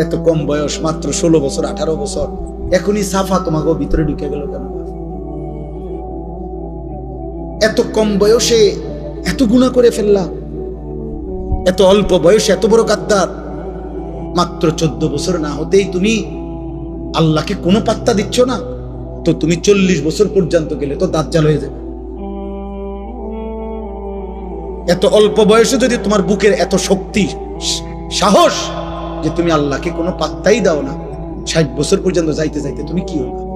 এত কম বয়স, মাত্র ষোলো বছর, আঠারো বছর। এখনই সাফা তোমাকে ভিতরে ঢুকে গেল কেন? এত কম বয়সে এত গুণা করে ফেললা। এত অল্প বয়সে এত বড় গাদ্দার। মাত্র চোদ্দ বছর না হতেই তুমি আল্লাহকে কোনো পাত্তা দিচ্ছ না। তো তুমি চল্লিশ বছর পর্যন্ত গেলে তো দাজ্জাল হয়ে যাবে। এত অল্প বয়সে যদি তোমার বুকের এত শক্তি, সাহস যে তুমি আল্লাহকে কোনো পাত্তাই দাও না। ষাট বছর পর্যন্ত যাইতে যাইতে তুমি কি হবে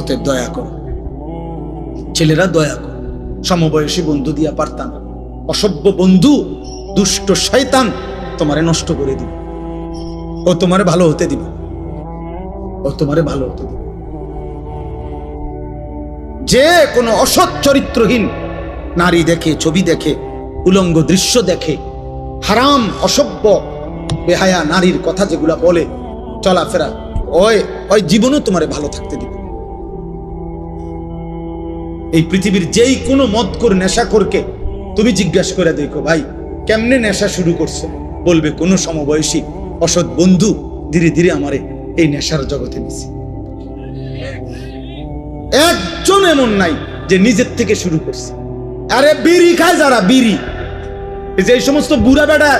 অতএব দয়া করো। ছেলেরা দয়া করো। সমবয়সী বন্ধু দিয়া পারতাম। অসভ্য বন্ধু, দুষ্ট শয়তান তোমারে নষ্ট করে দিবে। ও তোমারে ভালো হতে দিবে। ও তোমারে ভালো হতে দিব। যে কোনো অসৎ চরিত্রহীন নারী দেখে, ছবি দেখে, উলঙ্গ দৃশ্য দেখে হারাম, অসভ্য, বেহায়া নারীর কথা যেগুলা বলে চলাফেরা, ওই ওই জীবনও তোমারে ভালো থাকতে দিবে। এই পৃথিবীর যেই কোনো মদ করে নেশা করকে তুমি জিজ্ঞাসা করে দেখো, ভাই, কেমনে নেশা শুরু করছে? বলবে, কোনো সমবয়সী অসৎ বন্ধু ধীরে ধীরে আমারে এই নেশার জগতে নিছে। একজন এমন নাই যে নিজের থেকে শুরু করছে। আরে বিড়ি খায় যারা, বিড়ি। যে এই সমস্ত বুড়া বেটা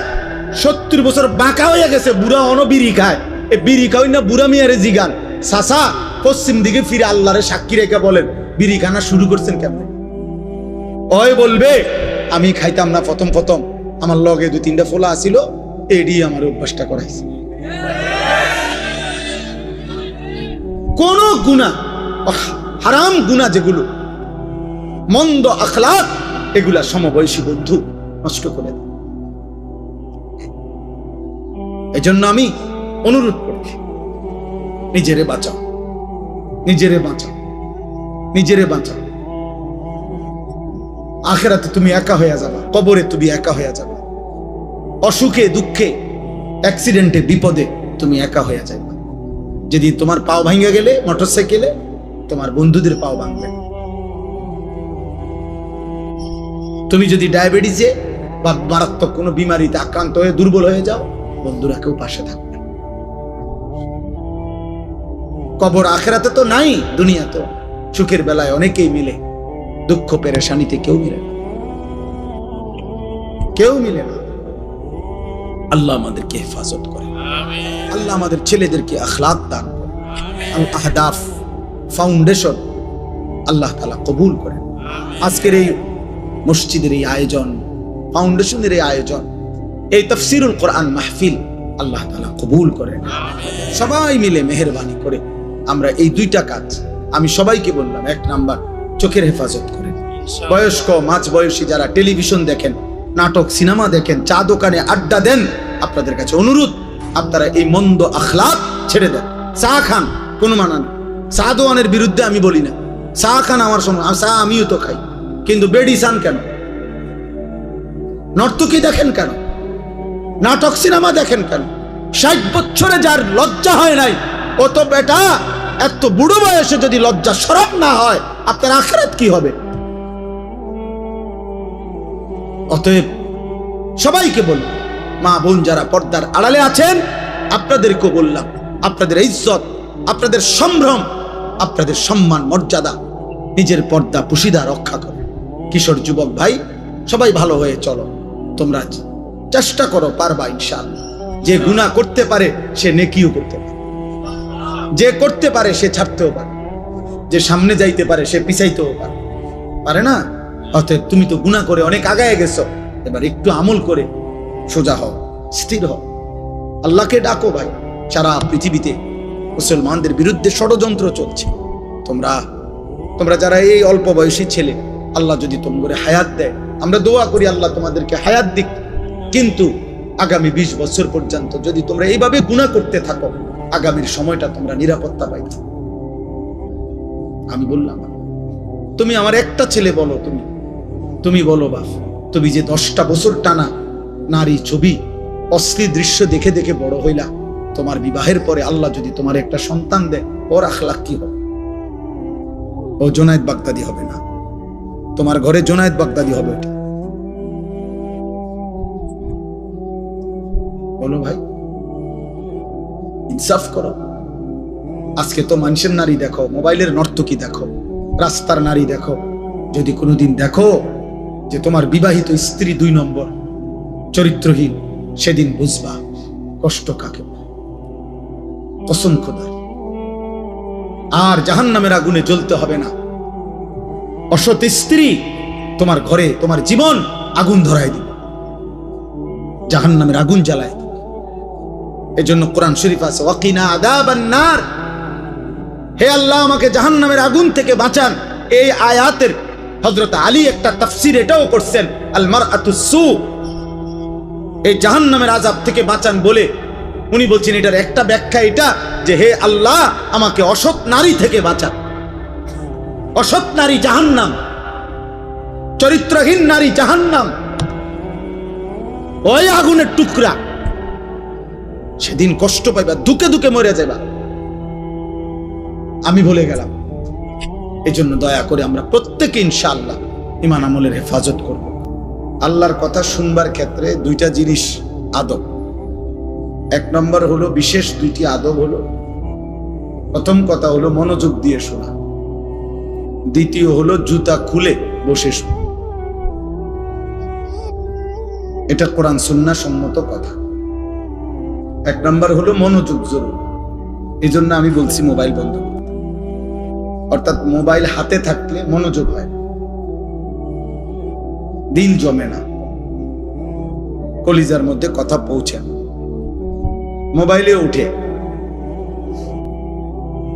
সত্তর বছর বাঁকা হয়ে গেছে, বুড়া অন বিড়ি খায়। এ বিড়ি খাওয়াই না বুড়া মিয়ারে জিগান। সাসা পশ্চিম দিকে ফিরে আল্লাহরে সাক্ষী রেখে বলেন, বিড়ি খানা শুরু করছেন কেমন? ওই বলবে, আমি খাইতাম না প্রথম প্রথম। আমার লগে দুই তিনটা ফোলা আসিল, এডি আমার অভ্যাসটা করাইছে। কোন গুণা হারাম গুণা যেগুলো, মন্দ আখলাক, এগুলা সমবয়সী বন্ধু। নষ্ট করে দেয় এজন্য আমি অনুরোধ করছি, নিজেরে বাঁচাও নিজেরে বাঁচাও নিজেরে বাঁচাও। আখেরাতে তুমি একা হয়ে যাবা, কবরে তুমি একা হয়ে যাবা। অসুখে, দুঃখে অ্যাক্সিডেন্টে বিপদে তুমি একা হয়ে যাবে। যদি তোমার পাও ভাঙে গেলে মোটরসাইকেলে তোমার বন্ধুদের পাও ভাঙবে। তুমি যদি ডায়াবেটিসে বা মারাত্মক কোনো বিমারিতে আক্রান্ত হয়ে দুর্বল হয়ে যাও, বন্ধুরা কেউ পাশে থাকবে কবর আখেরাতে তো নাই দুনিয়া তো সুখের বেলায় অনেকেই মিলে দুঃখ পেরেশানিতে কেউ মিলে না। কেউ মিলে না। আল্লাহ আমাদেরকে হেফাজত করে। আল্লাহ আমাদের ছেলেদেরকে আখলাক দান করে। আহদাফ ফাউন্ডেশন আল্লাহ তালা কবুল করেন। আজকের এই মসজিদের এই আয়োজন ফাউন্ডেশনের এই আয়োজন। এই তফসিরুল কোরআন মাহফিল আল্লাহ তালা কবুল করেন। সবাই মিলে মেহরবানি করে আমরা এই দুইটা কাজ আমি সবাইকে বললাম এক নাম্বার চোখের হেফাজত করেন। বয়স্ক মাঝ বয়সী যারা টেলিভিশন দেখেন নাটক সিনেমা দেখেন চা দোকানে আড্ডা দেন আপনাদের কাছে অনুরোধ আপনারা এই মন্দ আখলাক ছেড়ে দেন। চা খান কোনো মানা নেই। চা দোয়ানের বিরুদ্ধে আমি বলি না। চা খান আমার সময় চা আমিও তো খাই। কিন্তু বেডি চান কেন? নর্তকী দেখেন কেন? নাটক সিনেমা দেখেন কেন? ষাট বছরে যার লজ্জা হয় নাই, ও তো বেটা, এত বুড়ো বয়সে যদি লজ্জা সরব না হয়, আপনার আখরাত কি হবে? অতএব সবাইকে বললাম মা বোন যারা পর্দার আড়ালে আছেন, আপনাদেরকেও বললাম, আপনাদের ইজ্জত, আপনাদের সম্ভ্রম, আপনাদের সম্মান, মর্যাদা, নিজের পর্দা, পুশিদা রক্ষা করে কিশোর যুবক ভাই, সবাই ভালো হয়ে চলো। তোমরা চেষ্টা করো পারবা ইনশাআল্লাহ। যে গুনাহ করতে পারে, সে নেকিও করতে পারে। যে করতে পারে, সে ছাড়তেও পারে। যে সামনে যাইতে পারে, সে পিছাইতেও পারে। পারে না? অতএব তুমি তো গুনাহ করে অনেক আগায় গেছো। এবার একটু আমল করে সোজা হও, স্থির হও। আল্লাহকে ডাকো ভাই। সারা পৃথিবীতে মুসলমানদের বিরুদ্ধে ষড়যন্ত্র চলছে। তোমরা তোমরা যারা এই অল্প বয়সী ছেলে, আল্লাহ যদি তোমাদের হায়াত দেয় আমরা দোয়া করি আল্লাহ তোমাদেরকে হায়াত দিক। কিন্তু আগামী বিশ বছর পর্যন্ত যদি তোমরা এইভাবে গুণা করতে থাকো, আগামীর সময়টা তোমরা নিরাপত্তা পাইবে। আমি বললাম, তুমি আমার একটা ছেলে বলো তুমি। তুমি বলো বাপ, তুমি যে দশটা বছর টানা নারী ছবি, অশ্লীল দৃশ্য দেখে দেখে বড় হইলা, তোমার বিবাহের পরে আল্লাহ যদি তোমার একটা সন্তান দেয়, ওর আখলাখ কি হবে? ও জোনায়েদ বাগদাদি হবে না। তোমার ঘরে জোনায়েদ বাগদাদি হবে। বলো ভাই, ইনসাফ করো। আজকে তো মানুষের নারী দেখো, মোবাইলের নর্তকী দেখো, রাস্তার নারী দেখো। যদি কোনোদিন দেখো যে তোমার বিবাহিত স্ত্রী দুই নম্বর, চরিত্রহীন, সেদিন বুঝবা কষ্ট কাকে খোদার। আর জাহান নামের আগুনে জ্বলতে হবে না। অসৎ স্ত্রী তোমার ঘরে, তোমার জীবন আগুন ধরাই দিবে। জাহান নামের আগুন জ্বালায় দিবে। এজন্য কোরআন শরীফ আছে, ওয়াকিনা হে আল্লাহ, আমাকে জাহান নামের আগুন থেকে বাঁচান। এই আয়াতের হজরত আলী একটা তাফসির এটাও করছেন আলমার আতুসু এই জাহান নামের আজাব থেকে বাঁচান বলে উনি বলছেন, এটার একটা ব্যাখ্যা এটা যে, হে আল্লাহ, আমাকে অসৎ নারী থেকে বাঁচান। অসৎ নারী জাহান্নাম, চরিত্রহীন নারী জাহান্নাম, ওই আগুনের টুকরা। সেদিন কষ্ট পাইবা দুকে দুকে মরে যাবা আমি ভুলে গেলাম। এই জন্য দয়া করে আমরা প্রত্যেকে ইনশাআল্লাহ ইমান আমলের হেফাজত করব। আল্লাহর কথা শুনবার ক্ষেত্রে দুইটা জিনিস আদব। এক নম্বর হলো, বিশেষ দুইটি আদব হলো, প্রথম কথা হলো মনোযোগ দিয়ে শোনা। দ্বিতীয় হলো জুতা খুলে বসে এটা কোরআন সুন্না সম্মত কথা। এক নম্বর হলো মনোযোগ জরুরি এই জন্য আমি বলছি মোবাইল বন্ধ অর্থাৎ মোবাইল হাতে থাকলে মনোযোগ হয় না। দিল জমে না। কলিজার মধ্যে কথা পৌঁছে মোবাইলে উঠে।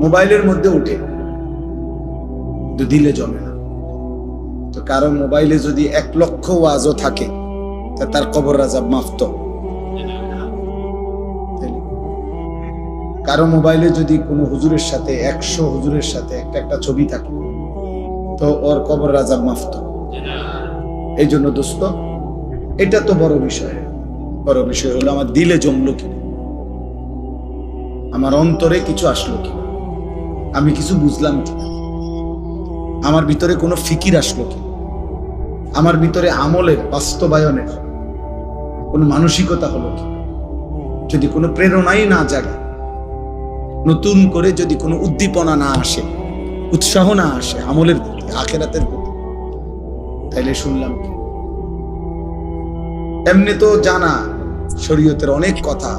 মোবাইলের মধ্যে উঠে। কিন্তু দিলে জমে না। তো কারও মোবাইলে যদি এক লক্ষ ওয়াজও থাকে তার কবর রাজা মাফত কারও মোবাইলে যদি কোনো হুজুরের সাথে, একশো হুজুরের সাথে একটা একটা ছবি থাকে, তো ওর কবর রাজা মাফত এই জন্য দোস্ত, এটা তো বড় বিষয়। বড় বিষয় হলো আমার দিলে জমলো কি আমার অন্তরে কিছু আসলো কি আমি কিছু বুঝলাম কি আমার ভিতরে কোনো ফিকির আসলো কি? আমার ভিতরে আমলের বাস্তবায়নের কোনো মানসিকতা হলো কি? যদি কোনো প্রেরণাই না জাগে, নতুন করে যদি কোনো উদ্দীপনা না আসে, উৎসাহ না আসে আমলের প্রতি, আখেরাতের প্রতি, তাইলে শুনলাম কি? এমনি তো জানা শরীয়তের অনেক কথা,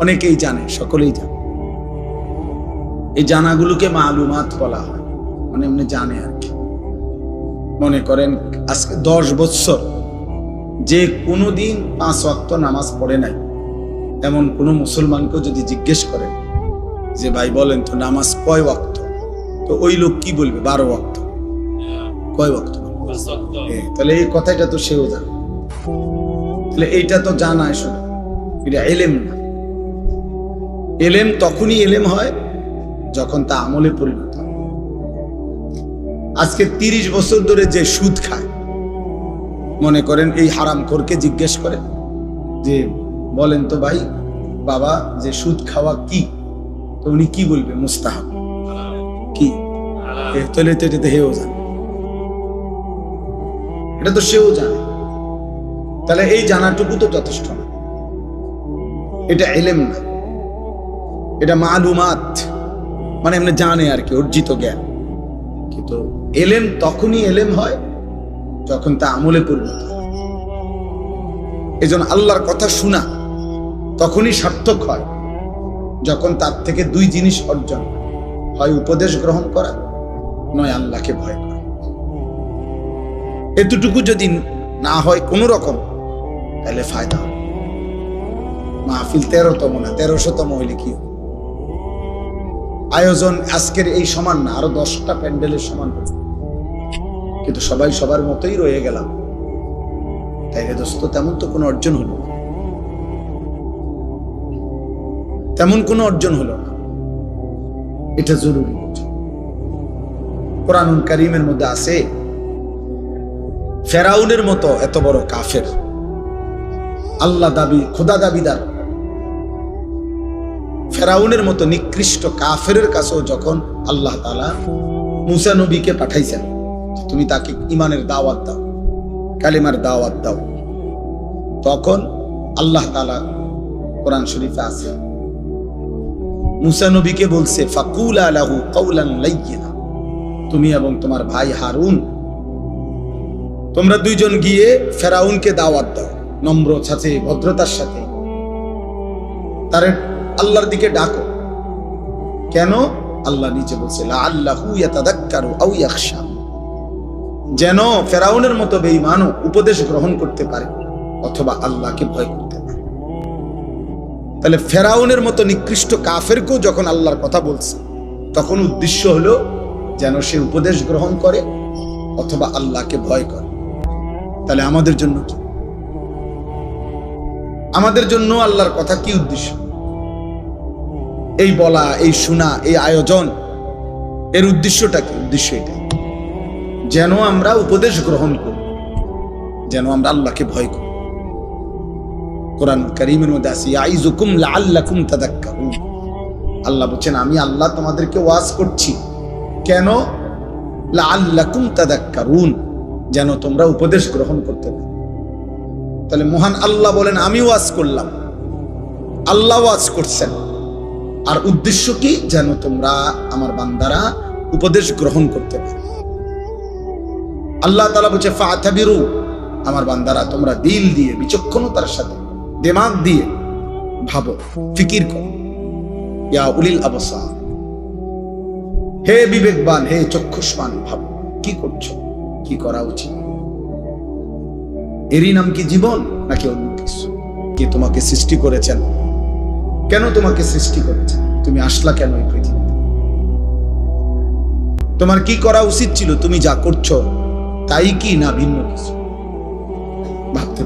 অনেকেই জানে, সকলেই জানে। এই জানাগুলোকে মালুমাত বলা হয়। মানে এমনি জানে আর কি। মনে করেন আজকে দশ বৎসর যে কোনো দিন পাঁচ ওয়াক্ত নামাজ পড়ে নাই। এমন কোনো মুসলমানকেও যদি জিজ্ঞেস করেন যে ভাই বলেন তো নামাজ কয় ওয়াক্ত? তো ওই লোক কি বলবে? বারো ওয়াক্ত। কয় এ, তাহলে এই কথাটা তো সেও জানে। তাহলে এইটা তো জানায় শুধু। এটা এলেম না। এলেম তখনই এলেম হয় যখন তা আমলে পরিণত হয়। আজকে তিরিশ বছর ধরে যে সুদ খায়, মনে করেন এই হারাম খোরকে জিজ্ঞেস করে যে বলেন তো ভাই, বাবা, যে সুদ খাওয়া কি? তো উনি কি বলবে? মুস্তাহাব। কি? তাহলে তো এটা হেও জানে। এটা তো সেও জানে। তাহলে এই জানাটুকু তো যথেষ্ট না। এটা এলেম না। এটা মালুমাত। মানে এমনি জানে আর কি, অর্জিত জ্ঞান। কিন্তু এলেম তখনই এলেম হয় যখন তা আমলে পরিণত এজন আল্লাহর কথা শোনা তখনই সার্থক হয় যখন তার থেকে দুই জিনিস অর্জন হয়। উপদেশ গ্রহণ করা, নয় আল্লাহকে ভয় করা এতটুকু যদি না হয় কোনো রকম, তাহলে ফায়দা মাহফিল তেরোতম না, তেরোশতম হইলে কি হবে? আয়োজন আজকের এই সমান না, আরও দশটা প্যান্ডেলের সমান কিন্তু সবাই সবার মতোই রয়ে গেলাম। তাইলে দোস্ত, তেমন তো কোনো অর্জন হলো না। তেমন কোনো অর্জন হলো না। এটা জরুরি কোরআন কারিমের মধ্যে আছে, ফেরাউনের মতো এত বড় কাফের। আল্লাহ দাবি, খোদা দাবিদার। ফেরাউনের মতো নিকৃষ্ট কাফেরের কাছেও যখন আল্লাহ তালা মুসা নবীকে পাঠাইছেন, তুমি তাকে ইমানের দাওয়াত দাও, কালিমার দাওয়াত দাও। তখন আল্লাহ তালা কোরআন শরীফে আছে। মুসা নবীকে বলছে, ফাকুল আলাহু কৌলান লাইয়িনা তুমি এবং তোমার ভাই হারুন, তোমরা দুইজন গিয়ে ফেরাউনকে দাওয়াত দাও, নম্র সাথে, ভদ্রতার সাথে। তার আল্লাহর দিকে ডাকো। কেন? আল্লাহ নিচে বলছে যেন ফেরাউনের মতো বেঈমানও উপদেশ গ্রহণ করতে পারে, অথবা আল্লাহকে ভয় করতে পারে। তাহলে ফেরাউনের মতো নিকৃষ্ট কাফেরকেও যখন আল্লাহর কথা বলছে, তখন উদ্দেশ্য হলো যেন সে উপদেশ গ্রহণ করে, অথবা আল্লাহকে ভয় করে। তাহলে আমাদের জন্য কি? আমাদের জন্য আল্লাহর কথা কি উদ্দেশ্য? এই বলা, এই শোনা, এই আয়োজন, এর উদ্দেশ্যটা কি? উদ্দেশ্য এটা। যেন আমরা উপদেশ গ্রহণ করি, যেন আমরা আল্লাহকে ভয় করি। কোরআন করিমের মধ্যে আসি আইজুকুম লাআল্লাকুম তাদাক্কারুন। আল্লাহ বলছেন, আমি আল্লাহ তোমাদেরকে ওয়াজ করছি। কেন? লাআল্লাকুম তাদাক্কারুন। যেন তোমরা উপদেশ গ্রহণ করতে পারো। তাহলে মহান আল্লাহ বলেন, আমি ওয়াজ করলাম। আল্লাহ ওয়াজ করছেন। আর উদ্দেশ্য কি? যেন তোমরা আমার বান্দারা উপদেশ গ্রহণ করতে পারো। আল্লাহ তালা বলছে, ফাতাবিরু আমার বান্দারা, তোমরা দিল দিয়ে, বিচক্ষণতার সাথে, দিমাগ দিয়ে ভাবো, ফিকির করো। ইয়া উলিল আবসা হে বিবেকবান, হে চক্ষুষ্মান, ভাবো, কি করছ? কি করা উচিত? এরই নাম কি জীবন নাকি অন্য কিছু? কে তোমাকে সৃষ্টি করেছেন? কেন তোমাকে সৃষ্টি করেছে? তুমি আসলা কেন এই পৃথিবীতে? তোমার কি করা উচিত ছিল? তুমি যা করছ, তাই কি না ভিন্ন কিছু? ভাবতে